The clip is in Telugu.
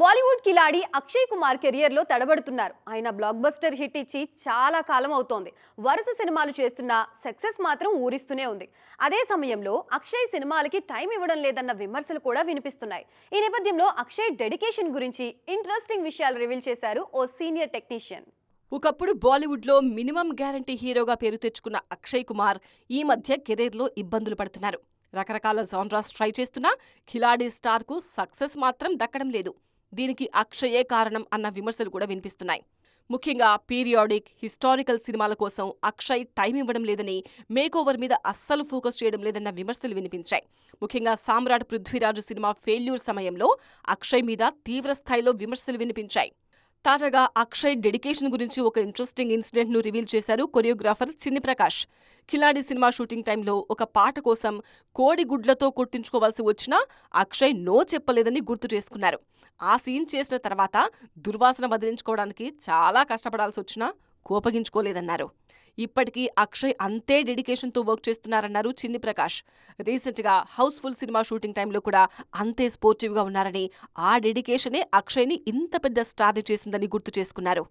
బాలీవుడ్ కిలాడి అక్షయ్ కుమార్ కెరియర్లో తడబడుతున్నారు. ఆయన బ్లాక్ బస్టర్ హిట్ ఇచ్చి చాలా కాలం అవుతోంది. వరుస సినిమాలు చేస్తున్నా సక్సెస్ మాత్రం ఊరిస్తూనే ఉంది. అదే సమయంలో అక్షయ్ సినిమాలకి టైం ఇవ్వడం లేదన్న విమర్శలు కూడా వినిపిస్తున్నాయి. ఈ నేపథ్యంలో అక్షయ్ డెడికేషన్ గురించి ఇంట్రెస్టింగ్ విషయాలు రివీల్ చేశారు ఓ సీనియర్ టెక్నీషియన్ ఒకప్పుడు బాలీవుడ్లో మినిమం గ్యారంటీ హీరోగా పేరు తెచ్చుకున్న అక్షయ్ కుమార్ ఈ మధ్య కెరీర్లో ఇబ్బందులు పడుతున్నారు. రకరకాల జాన్రాస్ ట్రై చేస్తున్నా ఖిలాడీ స్టార్కు సక్సెస్ మాత్రం దక్కడం లేదు. దీనికి అక్షయే కారణం అన్న విమర్శలు కూడా వినిపిస్తున్నాయి. ముఖ్యంగా పీరియాడిక్ హిస్టారికల్ సినిమాల కోసం అక్షయ్ టైం ఇవ్వడం లేదని మేకోవర్ మీద అస్సలు ఫోకస్ చేయడం లేదన్న విమర్శలు వినిపించాయి. ముఖ్యంగా సామ్రాట్ పృథ్వీరాజు సినిమా ఫెయిల్యూర్ సమయంలో అక్షయ్ మీద తీవ్ర స్థాయిలో విమర్శలు వినిపించాయి. తాజాగా అక్షయ్ డెడికేషన్ గురించి ఒక ఇంట్రెస్టింగ్ ఇన్సిడెంట్ను రివీల్ చేశారు choreographer Chinni Prakash కిలాడి cinema shooting టైంలో ఒక పాట కోసం కోడి గుడ్లతో కొట్టించుకోవాల్సి వచ్చినా అక్షయ్ నో చెప్పలేదని గుర్తు చేసుకున్నారు. ఆ సీన్ చేసిన తర్వాత దుర్వాసన వదిలించుకోవడానికి చాలా కష్టపడాల్సి వచ్చినా కోపగించుకోలేదన్నారు. ఇప్పటికీ అక్షయ్ అంతే డెడికేషన్తో వర్క్ చేస్తున్నారన్నారు చిన్ని ప్రకాష్. రీసెంట్గా హౌస్ఫుల్ సినిమా షూటింగ్ టైంలో కూడా అంతే స్పోర్టివ్గా ఉన్నారని ఆ డెడికేషనే అక్షయ్ని ఇంత పెద్ద స్టార్ చేసిందని గుర్తు చేసుకున్నారు.